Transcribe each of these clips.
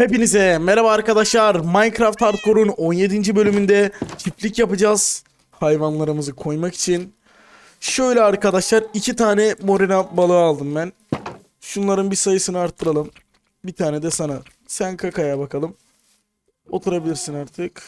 Hepinize merhaba arkadaşlar. Minecraft Hardcore'un 17. bölümünde çiftlik yapacağız. Hayvanlarımızı koymak için. Şöyle arkadaşlar iki tane morena balığı aldım ben. Şunların bir sayısını arttıralım. Bir tane de sana. Sen kakaya bakalım. Oturabilirsin artık.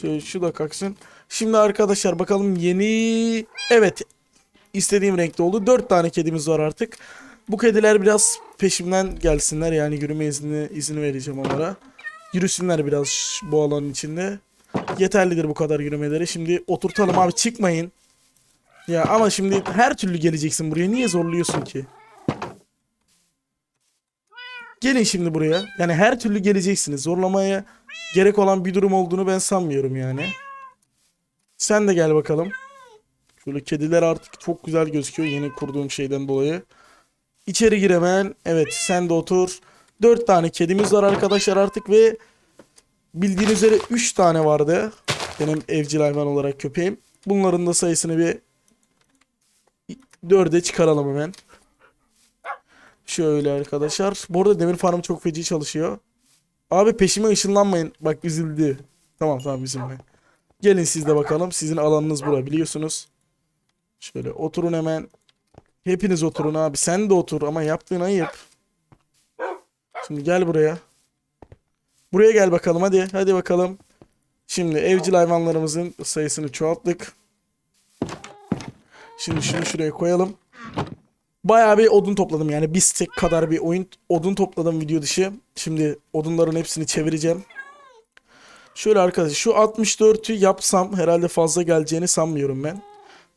Şöyle şu da kalksın. Şimdi arkadaşlar bakalım yeni... Evet. istediğim renkte oldu. Dört tane kedimiz var artık. Bu kediler biraz peşimden gelsinler. Yani yürüme izni, izni vereceğim onlara. Yürüsünler biraz bu alanın içinde. Yeterlidir bu kadar yürümeleri. Şimdi oturtalım abi çıkmayın. Ya ama şimdi her türlü geleceksin buraya. Niye zorluyorsun ki? Gelin şimdi buraya. Yani her türlü geleceksiniz. Zorlamaya gerek olan bir durum olduğunu ben sanmıyorum yani. Sen de gel bakalım. Şöyle kediler artık çok güzel gözüküyor yeni kurduğum şeyden dolayı. İçeri gir hemen. Evet sen de otur. 4 tane kedimiz var arkadaşlar artık ve bildiğiniz üzere 3 tane vardı. Benim evcil hayvan olarak köpeğim. Bunların da sayısını bir 4'e çıkaralım hemen. Şöyle arkadaşlar. Bu arada demir farm çok feci çalışıyor. Abi peşime ışınlanmayın. Bak üzüldü. Tamam tamam üzülme. Gelin siz de bakalım. Sizin alanınız bura biliyorsunuz. Şöyle oturun hemen. Hepiniz oturun abi. Sen de otur ama yaptığın ayıp. Şimdi gel buraya. Buraya gel bakalım hadi. Hadi bakalım. Şimdi evcil hayvanlarımızın sayısını çoğalttık. Şimdi şunu şuraya koyalım. Bayağı bir odun topladım yani bir stek kadar bir oyun odun topladım video dışı. Şimdi odunların hepsini çevireceğim. Şöyle arkadaşlar şu 64'ü yapsam herhalde fazla geleceğini sanmıyorum ben.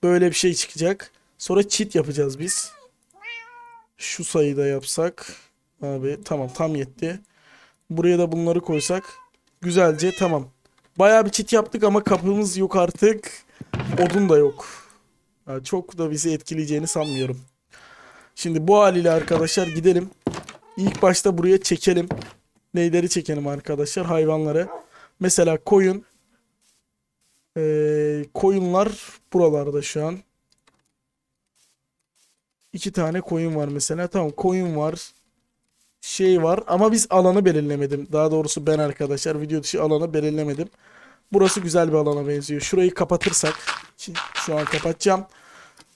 Böyle bir şey çıkacak. Sonra cheat yapacağız biz. Şu sayıda yapsak. Abi tamam tam yetti. Buraya da bunları koysak. Güzelce tamam. Bayağı bir cheat yaptık ama kapımız yok artık. Odun da yok. Ha, çok da bizi etkileyeceğini sanmıyorum. Şimdi bu haliyle arkadaşlar gidelim. İlk başta buraya çekelim. Neyleri çekelim arkadaşlar? Hayvanları. Mesela koyun. Ee, koyunlar buralarda şu an. İki tane koyun var mesela. Tamam koyun var. Şey var ama biz alanı belirlemedim. Daha doğrusu ben arkadaşlar video dışı alanı belirlemedim. Burası güzel bir alana benziyor. Şurayı kapatırsak ki şu an kapatacağım.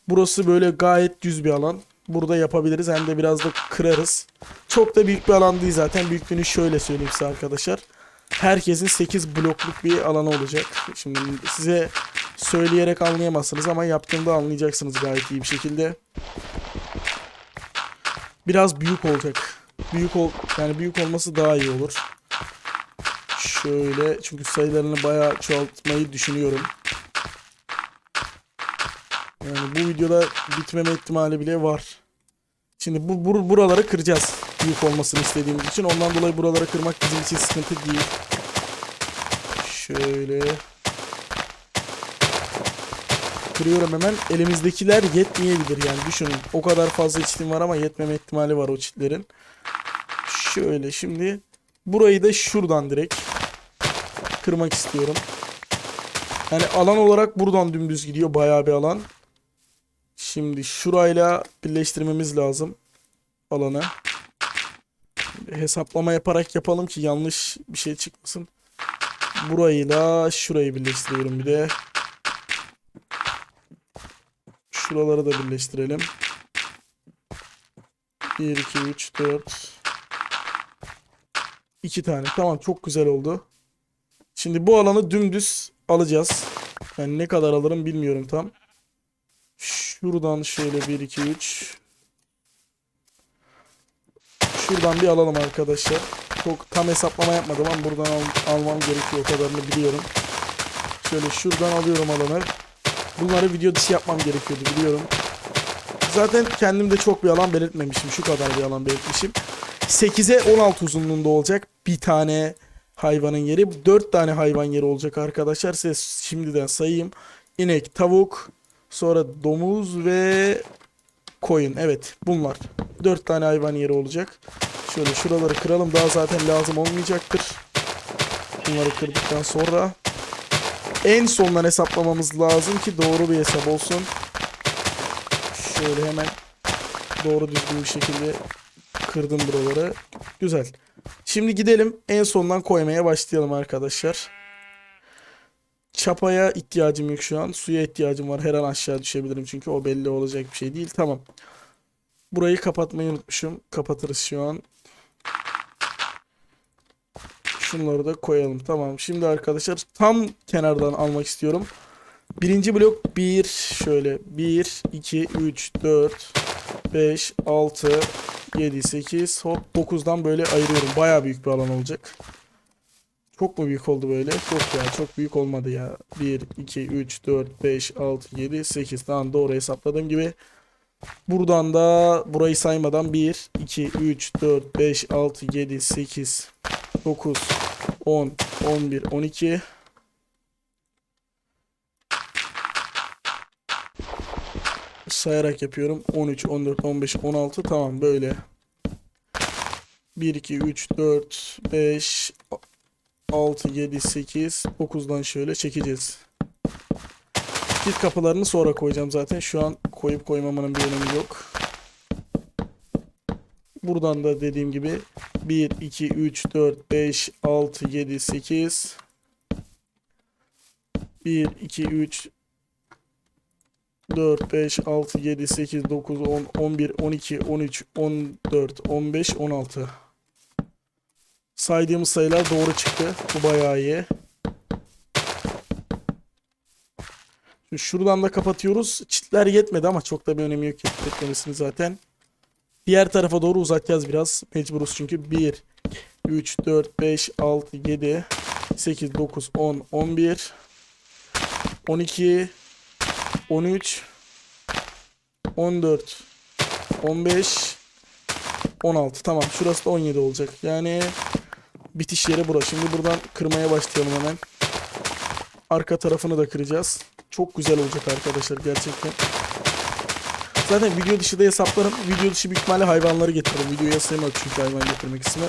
Burası böyle gayet düz bir alan. Burada yapabiliriz hem de biraz da kırarız. Çok da büyük bir alan değil zaten. Büyüklüğünü şöyle söyleyeyim size arkadaşlar. Herkesin 8 blokluk bir alanı olacak. Şimdi size söyleyerek anlayamazsınız ama yaptığımda anlayacaksınız gayet iyi bir şekilde. Biraz büyük olacak. Büyük ol yani büyük olması daha iyi olur. Şöyle çünkü sayılarını bayağı çoğaltmayı düşünüyorum. Yani bu videoda bitmeme ihtimali bile var. Şimdi bu bur- buraları kıracağız. Büyük olmasını istediğimiz için. Ondan dolayı buraları kırmak bizim için sıkıntı değil. Şöyle. Kırıyorum hemen. Elimizdekiler yetmeyebilir yani düşünün. O kadar fazla çitim var ama yetmeme ihtimali var o çitlerin. Şöyle şimdi burayı da şuradan direkt kırmak istiyorum. Yani alan olarak buradan dümdüz gidiyor bayağı bir alan. Şimdi şurayla birleştirmemiz lazım alanı. Hesaplama yaparak yapalım ki yanlış bir şey çıkmasın. Burayla şurayı birleştiriyorum bir de. Şuraları da birleştirelim. 1, 2, 3, 4. 2 tane. Tamam çok güzel oldu. Şimdi bu alanı dümdüz alacağız. Ben ne kadar alırım bilmiyorum tam. Şuradan şöyle 1, 2, 3. Şuradan bir alalım arkadaşlar. Çok tam hesaplama yapmadım ama buradan al- almam gerekiyor o kadarını biliyorum. Şöyle şuradan alıyorum alanı. Bunları video dışı yapmam gerekiyordu biliyorum. Zaten kendimde çok bir alan belirtmemişim. Şu kadar bir alan belirtmişim. 8'e 16 uzunluğunda olacak bir tane hayvanın yeri. 4 tane hayvan yeri olacak arkadaşlar. Size şimdiden sayayım. İnek, tavuk, sonra domuz ve koyun. Evet bunlar. 4 tane hayvan yeri olacak. Şöyle şuraları kıralım. Daha zaten lazım olmayacaktır. Bunları kırdıktan sonra en sondan hesaplamamız lazım ki doğru bir hesap olsun. Şöyle hemen doğru düzgün bir şekilde kırdım buraları. Güzel. Şimdi gidelim en sondan koymaya başlayalım arkadaşlar. Çapaya ihtiyacım yok şu an. Suya ihtiyacım var. Her an aşağı düşebilirim çünkü o belli olacak bir şey değil. Tamam. Burayı kapatmayı unutmuşum. Kapatırız şu an. Şunları da koyalım. Tamam. Şimdi arkadaşlar tam kenardan almak istiyorum. Birinci blok 1 şöyle 1 2 3 4 5 6 7 8 hop 9'dan böyle ayırıyorum. Baya büyük bir alan olacak. Çok mu büyük oldu böyle? Yok ya çok büyük olmadı ya. 1 2 3 4 5 6 7 8 tamam doğru hesapladığım gibi. Buradan da burayı saymadan 1 2 3 4 5 6 7 8 9 10 11 12 sayarak yapıyorum. 13, 14, 15, 16 tamam böyle. 1, 2, 3, 4, 5, 6, 7, 8, 9'dan şöyle çekeceğiz. Kilit kapılarını sonra koyacağım zaten. Şu an koyup koymamanın bir önemi yok. Buradan da dediğim gibi 1, 2, 3, 4, 5, 6, 7, 8 1, 2, 3, 4, 5, 6, 7, 8, 9, 10, 11, 12, 13, 14, 15, 16. Saydığımız sayılar doğru çıktı. Bu bayağı iyi. Şuradan da kapatıyoruz. Çitler yetmedi ama çok da bir önemi yok yetmemesini zaten. Diğer tarafa doğru uzatacağız biraz. Mecburuz çünkü. 1, 3, 4, 5, 6, 7, 8, 9, 10, 11, 12, 13 14 15 16 tamam şurası da 17 olacak. Yani bitiş yeri burası şimdi buradan kırmaya başlayalım hemen. Arka tarafını da kıracağız. Çok güzel olacak arkadaşlar gerçekten zaten video dışı da hesaplarım video dışı büyük ihtimalle hayvanları getiririm videoya sığmadı çünkü hayvan getirmek ismi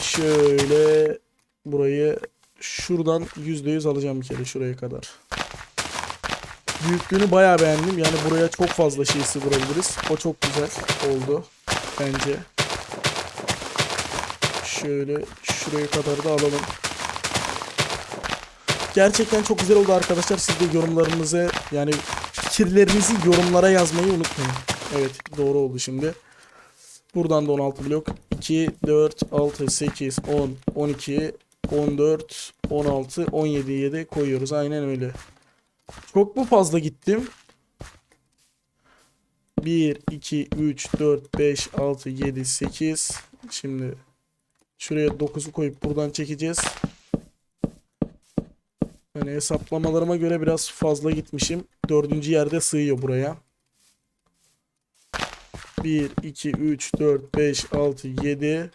şöyle burayı şuradan %100 alacağım bir kere şuraya kadar Büyüklüğünü bayağı beğendim. Yani buraya çok fazla şey sığdırabiliriz. O çok güzel oldu bence. Şöyle şuraya kadar da alalım. Gerçekten çok güzel oldu arkadaşlar. Siz de yorumlarınızı yani fikirlerinizi yorumlara yazmayı unutmayın. Evet doğru oldu şimdi. Buradan da 16 blok. 2, 4, 6, 8, 10, 12, 14, 16, 17, 7 koyuyoruz. Aynen öyle. Çok mu fazla gittim? 1, 2, 3, 4, 5, 6, 7, 8. Şimdi şuraya 9'u koyup buradan çekeceğiz. Yani hesaplamalarıma göre biraz fazla gitmişim. Dördüncü yerde sığıyor buraya. 1, 2, 3, 4, 5, 6, 7.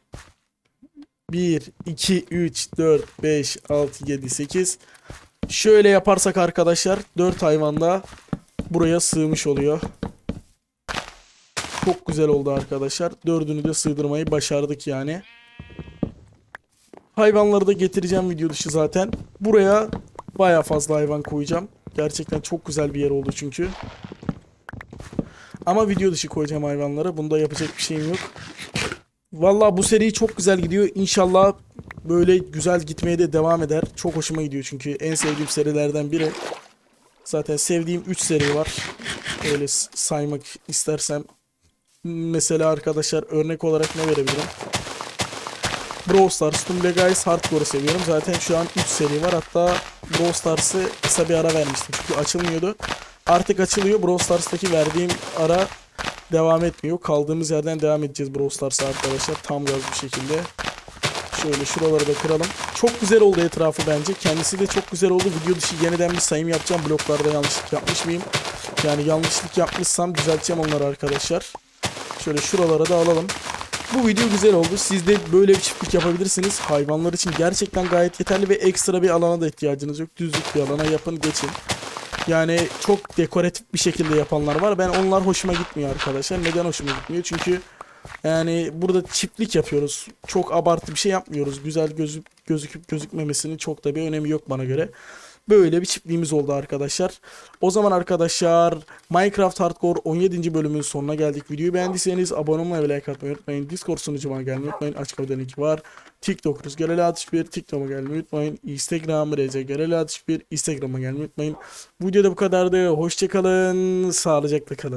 1, 2, 3, 4, 5, 6, 7, 8. Şöyle yaparsak arkadaşlar 4 hayvan da buraya sığmış oluyor. Çok güzel oldu arkadaşlar. Dördünü de sığdırmayı başardık yani. Hayvanları da getireceğim video dışı zaten. Buraya baya fazla hayvan koyacağım. Gerçekten çok güzel bir yer oldu çünkü. Ama video dışı koyacağım hayvanları. Bunda yapacak bir şeyim yok. Vallahi bu seri çok güzel gidiyor. İnşallah böyle güzel gitmeye de devam eder. Çok hoşuma gidiyor çünkü en sevdiğim serilerden biri. Zaten sevdiğim 3 seri var. Öyle saymak istersem. Mesela arkadaşlar örnek olarak ne verebilirim? Brawl Stars, Tumble Guys, Hardcore'u seviyorum. Zaten şu an 3 seri var. Hatta Brawl Stars'ı kısa bir ara vermiştim. Çünkü açılmıyordu. Artık açılıyor. Brawl Stars'taki verdiğim ara devam etmiyor. Kaldığımız yerden devam edeceğiz Brawl Stars'a arkadaşlar. Tam gaz bir şekilde. Şöyle şuraları da kıralım. Çok güzel oldu etrafı bence. Kendisi de çok güzel oldu. Video dışı yeniden bir sayım yapacağım. Bloklarda yanlışlık yapmış mıyım? Yani yanlışlık yapmışsam düzelteceğim onları arkadaşlar. Şöyle şuralara da alalım. Bu video güzel oldu. Siz de böyle bir çiftlik yapabilirsiniz. Hayvanlar için gerçekten gayet yeterli ve ekstra bir alana da ihtiyacınız yok. Düzlük bir alana yapın geçin. Yani çok dekoratif bir şekilde yapanlar var. Ben onlar hoşuma gitmiyor arkadaşlar. Neden hoşuma gitmiyor? Çünkü yani burada çiftlik yapıyoruz. Çok abartı bir şey yapmıyoruz. Güzel gözü, gözüküp gözükmemesinin çok da bir önemi yok bana göre. Böyle bir çiftliğimiz oldu arkadaşlar. O zaman arkadaşlar Minecraft Hardcore 17. bölümün sonuna geldik. Videoyu beğendiyseniz abone olmayı ve like atmayı unutmayın. Discord sunucuma gelmeyi unutmayın. Açık kapıda link var. TikTok Rüzgar 61 TikTok'a gelmeyi unutmayın. Instagram Rüzgar 61 Instagram'a gelmeyi unutmayın. Bu videoda bu kadardı. Hoşçakalın. Sağlıcakla kalın.